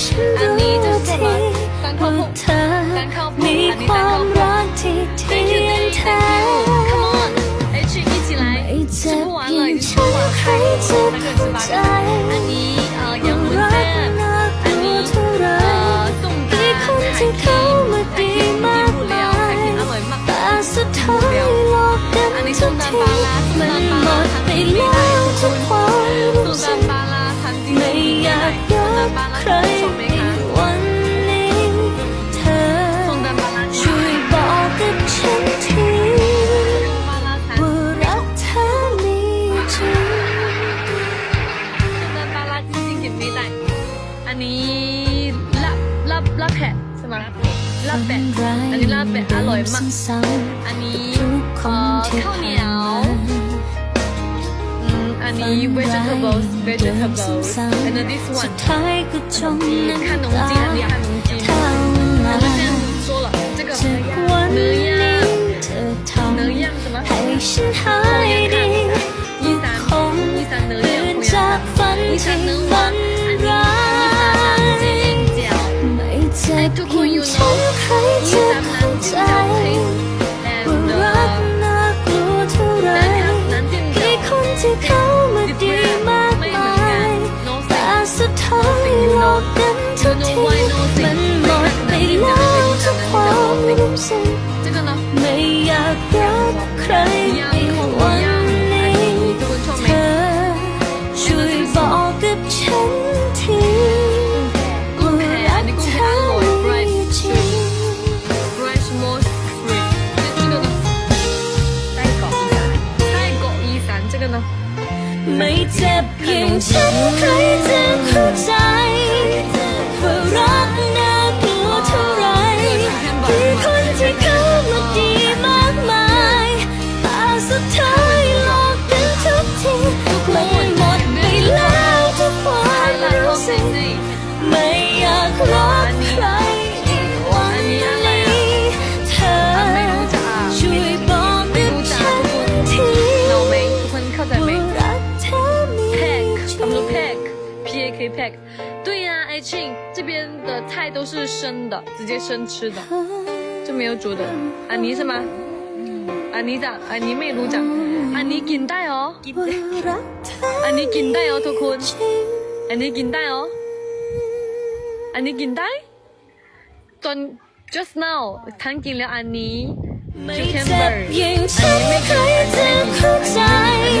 ฉันรู้ทีว่าเธอมีความรักที่เทียงแท้ไม่เจ็บยิ่งฉันให้เจ็บใจ ลาบแผ่อันนี้ลาบแผ่อร่อยมาก ซ้ำ อันนี้ ๆทุกค เอ่ น อ ที่ ข้าวเหนี ผ่าย น ว มา อืมอันนี้ vegetables vegetables and then this สุ one ดท้ายก็จม 你 น้ำ 看农 ตา 机，อันนี้看农机。 ถ้าเวลา 我们现在说了，这个 จากวัน เนื้ นี้ อย่าง เธอทำ เนื้อย่าง什么？ ให้ฉันหายดี 一三 คง 一三เนื้ ตื่ อย่าง น 同 จาก 样 ฝัน 一 ที่ 三เนื้อ อกกันทุกทีมันหมดไปแล้วทุกความรู้สึก 这个呢？ ไม่อยากรักใคร 一样 ใน 口 วั 一 น 样，安 นี้ 妮，这个臭 เธ 美。 อช่วยบอกกับฉันทีว่ารักเธอมีจริง fresh more free，这这个呢？泰国伊山，泰国伊山这个呢？ ไม่เจ็บอย่างฉันใครจะเข้าใจ pack，P A K pack。对呀，爱庆这边的菜都是生的，直接生吃的，就没有煮的。安妮是吗？安妮จ้ะ安妮ไม่รู้จักอันนี้กินได้เหรอ ว่ารักเธอ อันนี้กินได้เหรอทุกคน จริง อันนี้กินได้เหรอ อันนี้กินได้ ตอน just now ท่านกินแล้วอันนี้ ไม่ cucumber เจ็บอย่างฉันใครจะเข้าใจว่